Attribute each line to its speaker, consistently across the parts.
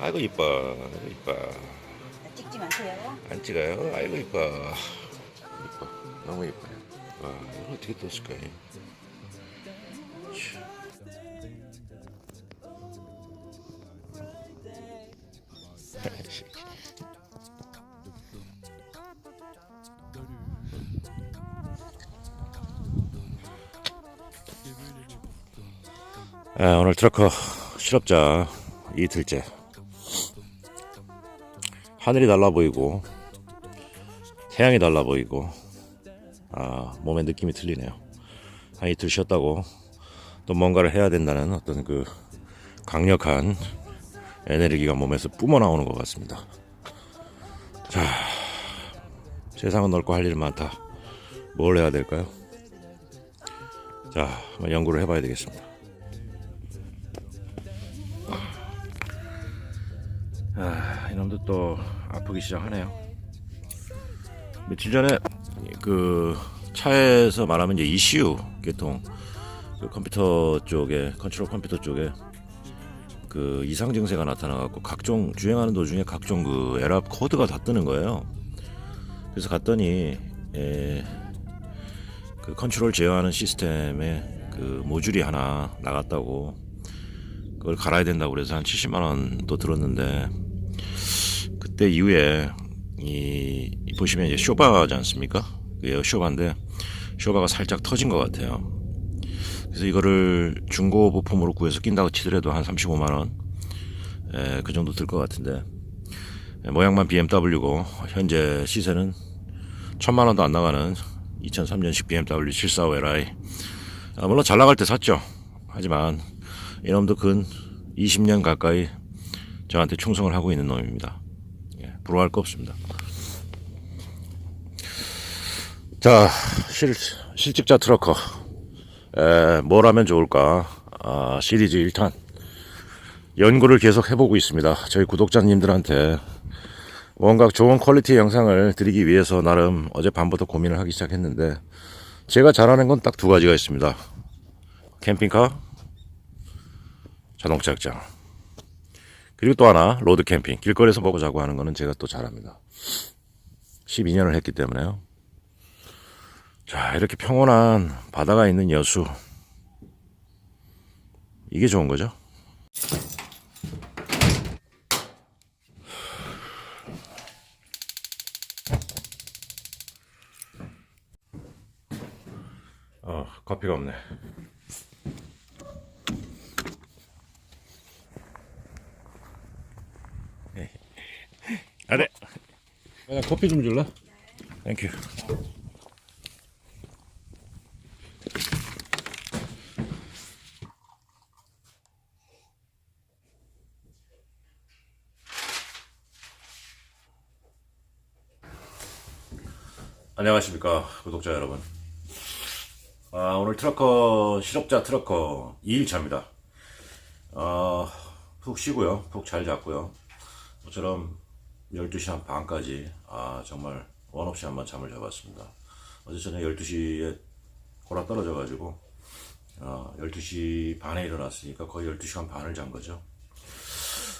Speaker 1: 아이고 이뻐 아이고 이뻐
Speaker 2: 찍지 마세요.
Speaker 1: 안 찍어요? 아이고 이뻐. 이뻐. 너무 이뻐요. 와 이걸 어떻게 떴을까 아, 오늘 트럭커 실업자 이틀째. 하늘이 달라 보이고 태양이 달라 보이고 아 몸의 느낌이 틀리네요. 한 이틀 쉬었다고 또 뭔가를 해야 된다는 어떤 그 강력한 에너지가 몸에서 뿜어나오는 것 같습니다. 자 세상은 넓고 할 일 많다. 뭘 해야 될까요? 자 연구를 해봐야 되겠습니다 이놈도 또 아프기 시작하네요. 며칠 전에 그 차에서 말하면 이제 ECU 계통 그 컴퓨터 쪽에 컨트롤 컴퓨터 쪽에 그 이상 증세가 나타나갖고 각종 주행하는 도중에 각종 그 에랍 코드가 다 뜨는 거예요. 그래서 갔더니 에, 그 컨트롤 제어하는 시스템에 그 모듈이 하나 나갔다고 그걸 갈아야 된다고 그래서 한 70만 원도 들었는데 그때 이후에 이, 이 보시면 이제 쇼바지 않습니까? 그게 쇼바인데 쇼바가 살짝 터진 것 같아요. 그래서 이거를 중고 부품으로 구해서 낀다고 치더라도 한 35만 원, 에, 그 정도 들 것 같은데 에, 모양만 BMW고 현재 시세는 천만 원도 안 나가는 2003년식 BMW 745Li. 아, 물론 잘 나갈 때 샀죠. 하지만 이놈도 근 20년 가까이 저한테 충성을 하고 있는 놈입니다. 예, 부러워할 거 없습니다. 자, 실, 실직자 트러커. 에, 뭘 하면 좋을까? 아, 시리즈 1탄. 연구를 계속 해보고 있습니다. 저희 구독자님들한테 뭔가 좋은 퀄리티의 영상을 드리기 위해서 나름 어젯밤부터 고민을 하기 시작했는데 제가 잘하는 건 딱 두 가지가 있습니다. 캠핑카, 자동차 극장. 그리고 또 하나 로드 캠핑. 길거리에서 먹고 자고 하는 거는 제가 또 잘합니다. 12년을 했기 때문에요. 자 이렇게 평온한 바다가 있는 여수. 이게 좋은 거죠? 어 커피가 없네 아, 네.
Speaker 3: 야, 커피 좀 줄래?
Speaker 1: 땡큐. 안녕하십니까 구독자 여러분. 아, 오늘 트럭커 실업자 트럭커 2일차입니다. 아, 푹 쉬고요. 푹 잘 잤고요. 모처럼 12시 한 반까지 아 정말 원 없이 한번 잠을 자봤습니다. 어제 저녁 12시에 골아 떨어져 가지고 어, 12시 반에 일어났으니까 거의 12시간 반을 잔 거죠.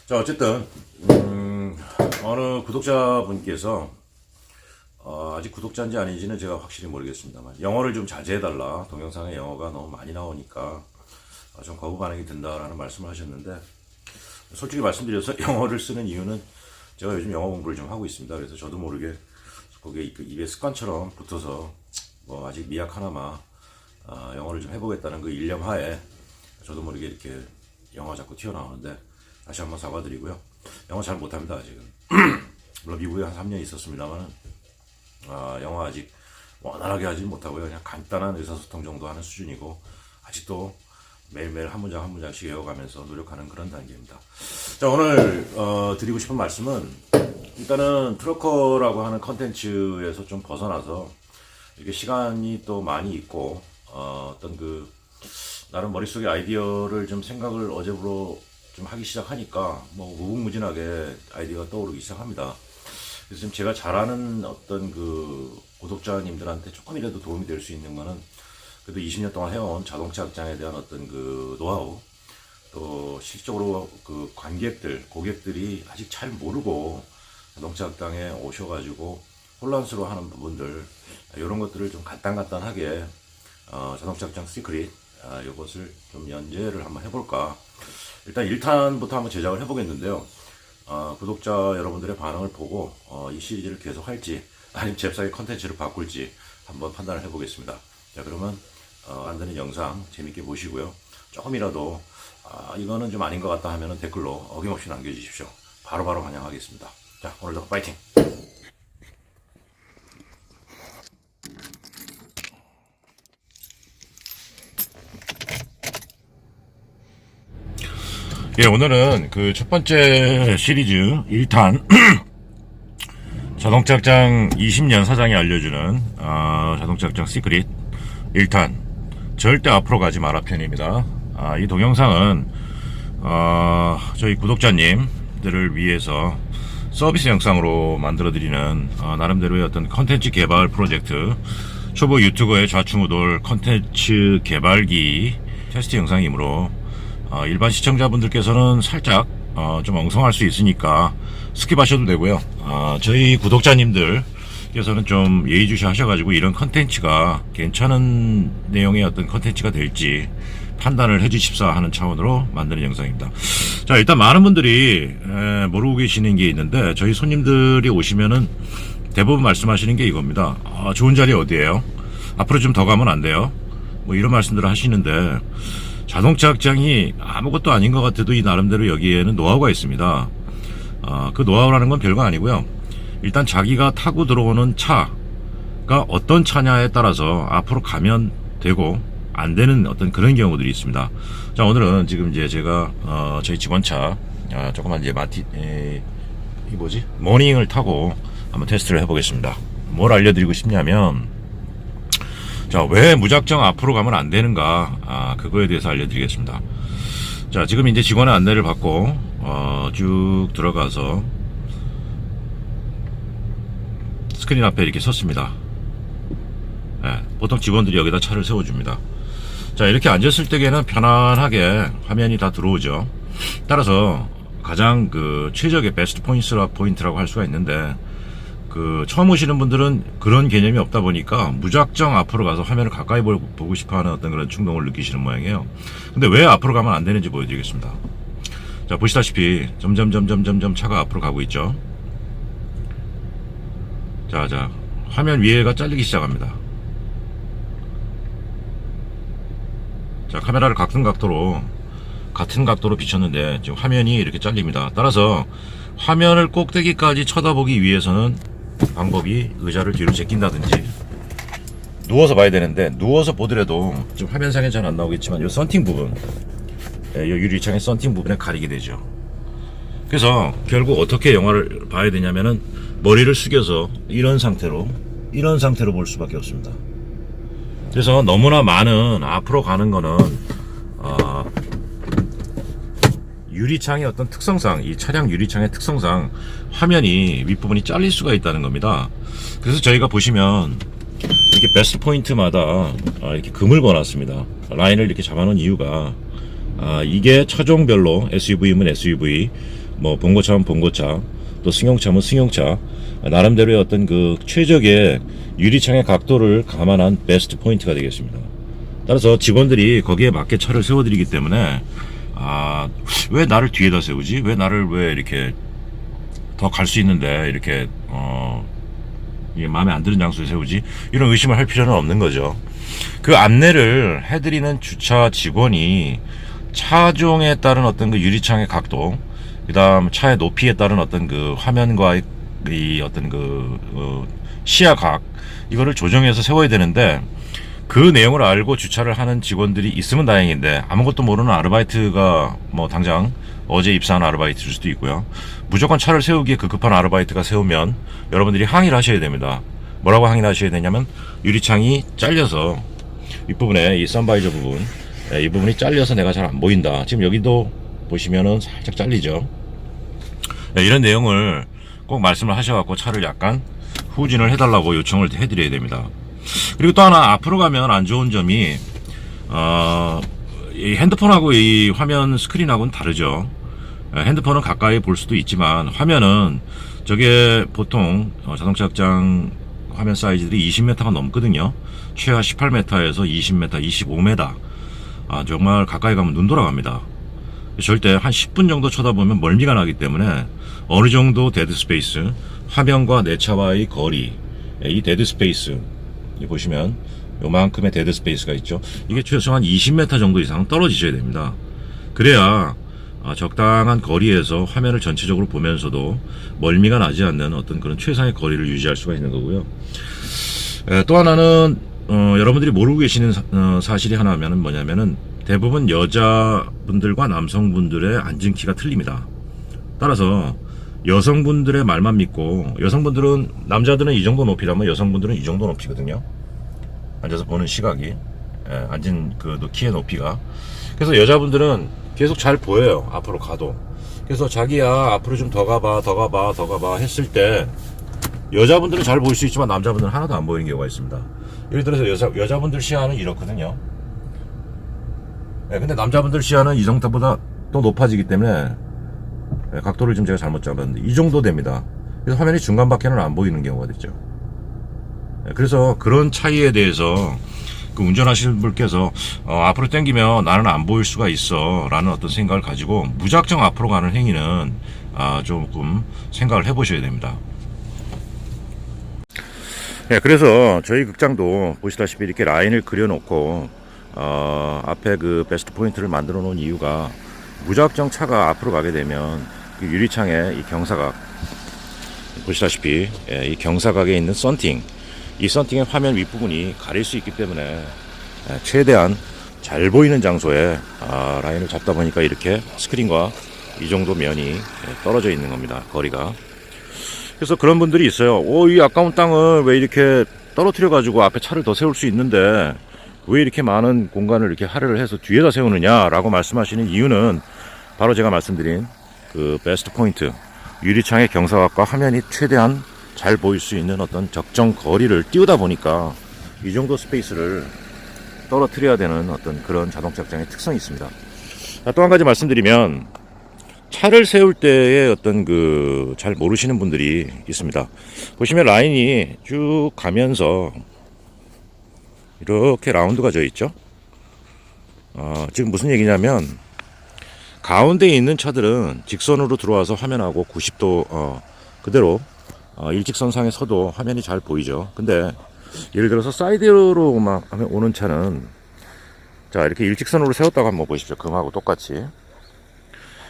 Speaker 1: 자 어쨌든 음, 어느 구독자분께서 어, 아직 구독자인지 아닌지는 제가 확실히 모르겠습니다만 영어를 좀 자제해달라 동영상에 영어가 너무 많이 나오니까 어, 좀 거부 반응이 든다라는 말씀을 하셨는데 솔직히 말씀드려서 영어를 쓰는 이유는 제가 요즘 영어 공부를 좀 하고 있습니다. 그래서 저도 모르게 거기에 그 입에 습관처럼 붙어서 뭐 아직 미약 하나마 아, 영어를 좀 해보겠다는 그 일념 하에 저도 모르게 이렇게 영어 자꾸 튀어나오는데 다시 한번 사과드리고요. 영어 잘 못합니다 아직은. 물론 미국에 한 3년 있었습니다만은 아, 영어 아직 원활하게 하지 못하고요. 그냥 간단한 의사소통 정도 하는 수준이고 아직도 매일매일 한 문장 한 문장씩 외워가면서 노력하는 그런 단계입니다. 자 오늘 어, 드리고 싶은 말씀은 일단은 트러커라고 하는 컨텐츠에서 좀 벗어나서 이게 시간이 또 많이 있고 어, 어떤 그 나름 머릿속에 아이디어를 좀 생각을 어제부로 좀 하기 시작하니까 뭐 무궁무진하게 아이디어가 떠오르기 시작합니다. 그래서 지금 제가 잘하는 어떤 그 구독자님들한테 조금이라도 도움이 될 수 있는 거는 그래도 20년 동안 해온 자동차 극장에 대한 어떤 그 노하우 또 실적으로 그 관객들 고객들이 아직 잘 모르고 자동차 극장에 오셔가지고 혼란스러워하는 부분들 이런 것들을 좀 간단간단하게 어, 자동차 극장 시크릿 아, 이것을 좀 연재를 한번 해볼까 일단 1탄부터 한번 제작을 해보겠는데요 어, 구독자 여러분들의 반응을 보고 어, 이 시리즈를 계속 할지 아니면 잽싸게 컨텐츠를 바꿀지 한번 판단을 해보겠습니다. 자 그러면 어, 안 되는 영상 재밌게 보시고요. 조금이라도 아, 이거는 좀 아닌 것 같다 하면 댓글로 어김없이 남겨주십시오. 바로바로 반영하겠습니다. 자 오늘도 파이팅! 예, 오늘은 그 첫 번째 시리즈 1탄 자동차 극장 20년 사장이 알려주는 어, 자동차 극장 시크릿 1탄 절대 앞으로 가지 마라 편입니다. 아, 이 동영상은 어, 저희 구독자님들을 위해서 서비스 영상으로 만들어드리는 어, 나름대로의 어떤 컨텐츠 개발 프로젝트 초보 유튜버의 좌충우돌 컨텐츠 개발기 테스트 영상이므로 어, 일반 시청자분들께서는 살짝 어, 좀 엉성할 수 있으니까 스킵하셔도 되고요. 어, 저희 구독자님들 께서는 좀 예의주시 하셔가지고 이런 컨텐츠가 괜찮은 내용의 어떤 컨텐츠가 될지 판단을 해주십사 하는 차원으로 만드는 영상입니다. 자 일단 많은 분들이 에, 모르고 계시는 게 있는데 저희 손님들이 오시면은 대부분 말씀하시는 게 이겁니다. 아, 좋은 자리 어디예요? 앞으로 좀 더 가면 안 돼요? 뭐 이런 말씀들을 하시는데 자동차 극장이 아무것도 아닌 것 같아도 이 나름대로 여기에는 노하우가 있습니다. 아, 그 노하우라는 건 별거 아니고요. 일단 자기가 타고 들어오는 차가 어떤 차냐에 따라서 앞으로 가면 되고 안 되는 어떤 그런 경우들이 있습니다. 자 오늘은 지금 이제 제가 어, 저희 직원차 아, 조그만 이제 마티 에, 이 뭐지 모닝을 타고 한번 테스트를 해보겠습니다. 뭘 알려드리고 싶냐면 자, 왜 무작정 앞으로 가면 안 되는가? 아, 그거에 대해서 알려드리겠습니다. 자, 지금 이제 직원의 안내를 받고, 어, 쭉 들어가서, 스크린 앞에 이렇게 섰습니다. 예, 보통 직원들이 여기다 차를 세워줍니다. 자, 이렇게 앉았을 때에는 편안하게 화면이 다 들어오죠. 따라서 가장 그 최적의 베스트 포인트라, 포인트라고 할 수가 있는데, 그 처음 오시는 분들은 그런 개념이 없다 보니까 무작정 앞으로 가서 화면을 가까이 보- 보고 싶어하는 어떤 그런 충동을 느끼시는 모양이에요. 근데 왜 앞으로 가면 안 되는지 보여드리겠습니다. 자 보시다시피 점점 점점 점점 차가 앞으로 가고 있죠. 자, 자 화면 위에가 잘리기 시작합니다. 자 카메라를 같은 각도로 같은 각도로 비췄는데 지금 화면이 이렇게 잘립니다. 따라서 화면을 꼭대기까지 쳐다보기 위해서는 방법이 의자를 뒤로 제낀다든지 누워서 봐야 되는데 누워서 보더라도 지금 화면상에 잘 안 나오겠지만 이 썬팅 부분 예, 이 유리창의 썬팅 부분에 가리게 되죠. 그래서 결국 어떻게 영화를 봐야 되냐면은 머리를 숙여서 이런 상태로 이런 상태로 볼 수밖에 없습니다. 그래서 너무나 많은 앞으로 가는 거는 어, 유리창의 어떤 특성상 이 차량 유리창의 특성상 화면이 윗부분이 잘릴 수가 있다는 겁니다. 그래서 저희가 보시면 이렇게 베스트 포인트마다 아, 이렇게 금을 걸어놨습니다. 라인을 이렇게 잡아놓은 이유가 아, 이게 차종별로 SUV면 SUV, 뭐 봉고차면 봉고차, 또 승용차면 승용차 나름대로의 어떤 그 최적의 유리창의 각도를 감안한 베스트 포인트가 되겠습니다. 따라서 직원들이 거기에 맞게 차를 세워드리기 때문에 아, 왜 나를 뒤에다 세우지? 왜 나를 왜 이렇게 더 갈 수 있는데 이렇게 어 이게 마음에 안 드는 장소에 세우지? 이런 의심을 할 필요는 없는 거죠. 그 안내를 해드리는 주차 직원이 차종에 따른 어떤 그 유리창의 각도, 그다음 차의 높이에 따른 어떤 그 화면과 이 어떤 그 어, 시야각 이거를 조정해서 세워야 되는데 그 내용을 알고 주차를 하는 직원들이 있으면 다행인데 아무것도 모르는 아르바이트가 뭐 당장 어제 입사한 아르바이트일 수도 있고요. 무조건 차를 세우기에 급급한 아르바이트가 세우면 여러분들이 항의를 하셔야 됩니다. 뭐라고 항의를 하셔야 되냐면 유리창이 잘려서 윗부분에 이 선바이저 부분 예, 이 부분이 잘려서 내가 잘 안 보인다. 지금 여기도 보시면은 살짝 잘리죠. 네, 이런 내용을 꼭 말씀을 하셔갖고 차를 약간 후진을 해달라고 요청을 해드려야 됩니다. 그리고 또 하나 앞으로 가면 안 좋은 점이 어, 이 핸드폰하고 이 화면 스크린하고는 다르죠. 예, 핸드폰은 가까이 볼 수도 있지만 화면은 저게 보통 어, 자동차 극장 화면 사이즈들이 20m가 넘거든요. 최하 18m에서 20m, 25m. 아, 정말 가까이 가면 눈 돌아갑니다. 절대 한 10분 정도 쳐다보면 멀미가 나기 때문에 어느 정도 데드 스페이스, 화면과 내 차와의 거리, 예, 이 데드 스페이스, 이 보시면 요만큼의 데드 스페이스가 있죠. 이게 최소 한 20m 정도 이상 떨어지셔야 됩니다. 그래야 아, 적당한 거리에서 화면을 전체적으로 보면서도 멀미가 나지 않는 어떤 그런 최상의 거리를 유지할 수가 있는 거고요. 에, 또 하나는 어, 여러분들이 모르고 계시는 사, 실이 하나면은 뭐냐면은 대부분 여자분들과 남성분들의 앉은 키가 틀립니다. 따라서 여성분들의 말만 믿고 여성분들은 남자들은 이 정도 높이라면 여성분들은 이 정도 높이거든요. 앉아서 보는 시각이 예, 앉은 그 키의 높이가 그래서 여자분들은 계속 잘 보여요 앞으로 가도 그래서 자기야 앞으로 좀 더 가봐 더 가봐 더 가봐 했을 때 여자분들은 잘 보일 수 있지만 남자분들은 하나도 안 보이는 경우가 있습니다 예를 들어서 여자, 여자분들 시야는 이렇거든요 예, 근데 남자분들 시야는 이 정도보다 또 높아지기 때문에 예, 각도를 좀 제가 잘못 잡았는데 이 정도 됩니다 그래서 화면이 중간밖에는 안 보이는 경우가 됐죠 예, 그래서 그런 차이에 대해서 그 운전하시는 분께서 어, 앞으로 당기면 나는 안 보일 수가 있어 라는 어떤 생각을 가지고 무작정 앞으로 가는 행위는 아, 조금 생각을 해보셔야 됩니다. 예, 그래서 저희 극장도 보시다시피 이렇게 라인을 그려놓고 어, 앞에 그 베스트 포인트를 만들어 놓은 이유가 무작정 차가 앞으로 가게 되면 그 유리창에 이 경사각 보시다시피 예, 이 경사각에 있는 썬팅 이 썬팅의 화면 윗부분이 가릴 수 있기 때문에 예, 최대한 잘 보이는 장소에 아, 라인을 잡다 보니까 이렇게 스크린과 이 정도 면이 예, 떨어져 있는 겁니다. 거리가. 그래서 그런 분들이 있어요. 오, 이 아까운 땅을 왜 이렇게 떨어뜨려 가지고 앞에 차를 더 세울 수 있는데 왜 이렇게 많은 공간을 이렇게 할애를 해서 뒤에다 세우느냐라고 말씀하시는 이유는 바로 제가 말씀드린 그 베스트 포인트 유리창의 경사각과 화면이 최대한 잘 보일 수 있는 어떤 적정 거리를 띄우다 보니까 이 정도 스페이스를 떨어뜨려야 되는 어떤 그런 자동차 극장의 특성이 있습니다. 또 한 가지 말씀드리면 차를 세울 때의 어떤 그 잘 모르시는 분들이 있습니다. 보시면 라인이 쭉 가면서 이렇게 라운드가 져 있죠. 어, 지금 무슨 얘기냐면 가운데에 있는 차들은 직선으로 들어와서 화면하고 90도 어, 그대로 어, 일직선상에 서도 화면이 잘 보이죠. 근데 예를 들어서 사이드로 막 오는 차는 자 이렇게 일직선으로 세웠다고 한번 보십시오. 금하고 똑같이.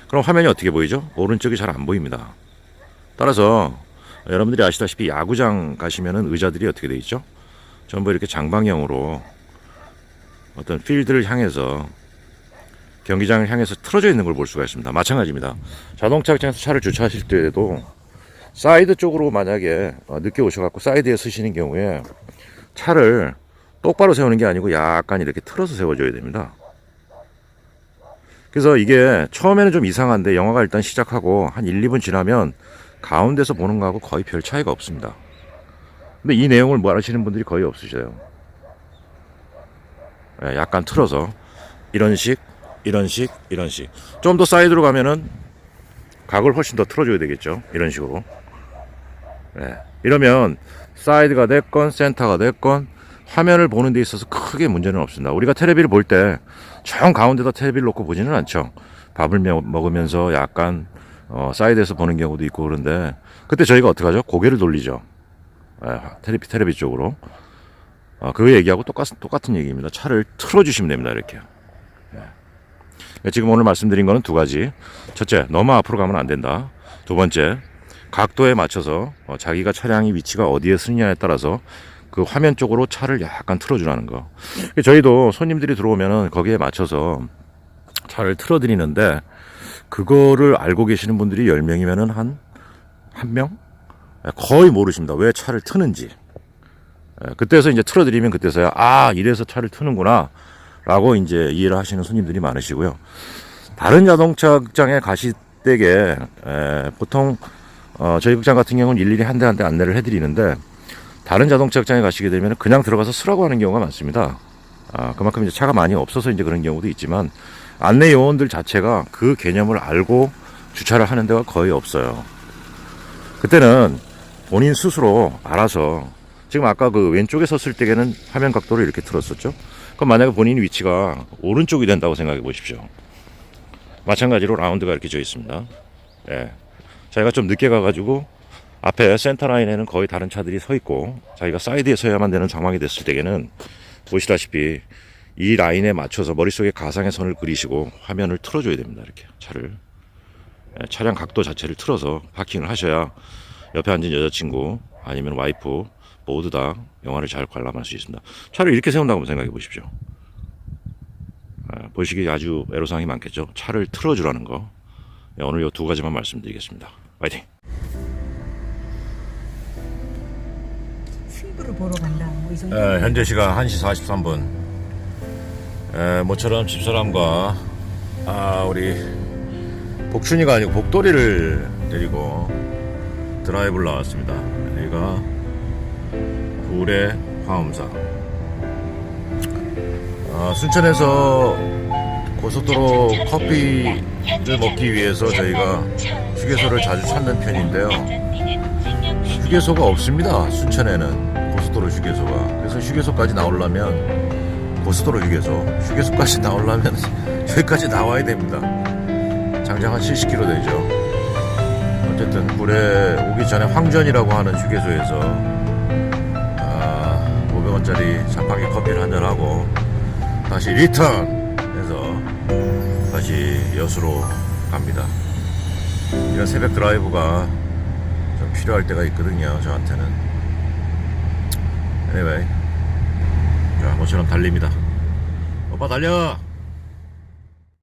Speaker 1: 그럼 화면이 어떻게 보이죠? 오른쪽이 잘 안 보입니다. 따라서 여러분들이 아시다시피 야구장 가시면은 의자들이 어떻게 돼 있죠? 전부 이렇게 장방형으로 어떤 필드를 향해서 경기장을 향해서 틀어져 있는 걸 볼 수가 있습니다. 마찬가지입니다. 자동차 극장에서 차를 주차하실 때에도 사이드 쪽으로 만약에 어, 늦게 오셔갖고 사이드에 쓰시는 경우에 차를 똑바로 세우는 게 아니고 약간 이렇게 틀어서 세워줘야 됩니다. 그래서 이게 처음에는 좀 이상한데 영화가 일단 시작하고 한 1, 2분 지나면 가운데서 보는 거하고 거의 별 차이가 없습니다. 근데 이 내용을 뭐 아시는 분들이 거의 없으셔요. 예, 약간 틀어서 이런 식, 이런 식, 이런 식. 좀 더 사이드로 가면은 각을 훨씬 더 틀어줘야 되겠죠. 이런 식으로. 예, 이러면 사이드가 됐건 센터가 됐건 화면을 보는 데 있어서 크게 문제는 없습니다. 우리가 테레비를 볼 때 정 가운데다 테레비를 놓고 보지는 않죠. 밥을 며- 먹으면서 약간 어, 사이드에서 보는 경우도 있고 그런데 그때 저희가 어떻게 하죠? 고개를 돌리죠. 예, 테레비 테레비 쪽으로. 어, 그 얘기하고 똑같, 똑같은 얘기입니다. 차를 틀어주시면 됩니다. 이렇게. 예, 지금 오늘 말씀드린 거는 두 가지. 첫째, 너무 앞으로 가면 안 된다. 두 번째, 각도에 맞춰서 어, 자기가 차량이 위치가 어디에 쓰느냐에 따라서 그 화면 쪽으로 차를 약간 틀어주라는 거. 저희도 손님들이 들어오면은 거기에 맞춰서 차를 틀어드리는데 그거를 알고 계시는 분들이 10명이면은 한, 한 명? 예, 거의 모르십니다. 왜 차를 트는지. 예, 그때서 이제 틀어드리면 그때서야, 아, 이래서 차를 트는구나. 라고 이제 이해를 하시는 손님들이 많으시고요. 다른 자동차 극장에 가실 때에, 에, 보통, 어, 저희 극장 같은 경우는 일일이 한 대 한 대 안내를 해드리는데, 다른 자동차 극장에 가시게 되면 그냥 들어가서 쓰라고 하는 경우가 많습니다. 아, 그만큼 이제 차가 많이 없어서 이제 그런 경우도 있지만 안내 요원들 자체가 그 개념을 알고 주차를 하는 데가 거의 없어요. 그때는 본인 스스로 알아서 지금 아까 그 왼쪽에 섰을 때에는 화면 각도를 이렇게 틀었었죠. 그럼 만약에 본인 위치가 오른쪽이 된다고 생각해 보십시오. 마찬가지로 라운드가 이렇게 져 있습니다. 예. 자기가 좀 늦게 가가지고 앞에 센터 라인에는 거의 다른 차들이 서 있고 자기가 사이드에 서야만 되는 상황이 됐을 때에는 보시다시피 이 라인에 맞춰서 머릿속에 가상의 선을 그리시고 화면을 틀어줘야 됩니다. 이렇게 차를 예, 차량 각도 자체를 틀어서 파킹을 하셔야 옆에 앉은 여자친구 아니면 와이프 모두 다 영화를 잘 관람할 수 있습니다. 차를 이렇게 세운다고 생각해 보십시오. 아, 보시기에 아주 애로사항이 많겠죠. 차를 틀어주라는 거. 예, 오늘 이 두 가지만 말씀드리겠습니다. 화이팅!
Speaker 2: 승부를 보러 간다. 뭐 이 정도.
Speaker 1: 에, 현재 시간 1시 43분. 에, 모처럼 집사람과 아, 우리 복춘이가 아니고 복돌이를 데리고 드라이브를 나왔습니다. 여기가 구례 화엄사. 아, 순천에서 고속도로 커피를 먹기 위해서 저희가 휴게소를 자주 찾는 편인데요. 휴게소가 없습니다. 순천에는 고속도로 휴게소가. 그래서 휴게소까지 나오려면 고속도로 휴게소, 휴게소까지 나오려면 여기까지 나와야 됩니다. 장장 한 70km 되죠. 어쨌든 구례 오기 전에 황전이라고 하는 휴게소에서 아, 500원짜리 자판기 커피를 한잔 하고 다시 리턴해서 다시 여수로 갑니다. 이런 새벽 드라이브가 좀 필요할 때가 있거든요 저한테는. Anyway 자 모처럼 달립니다. 오빠 달려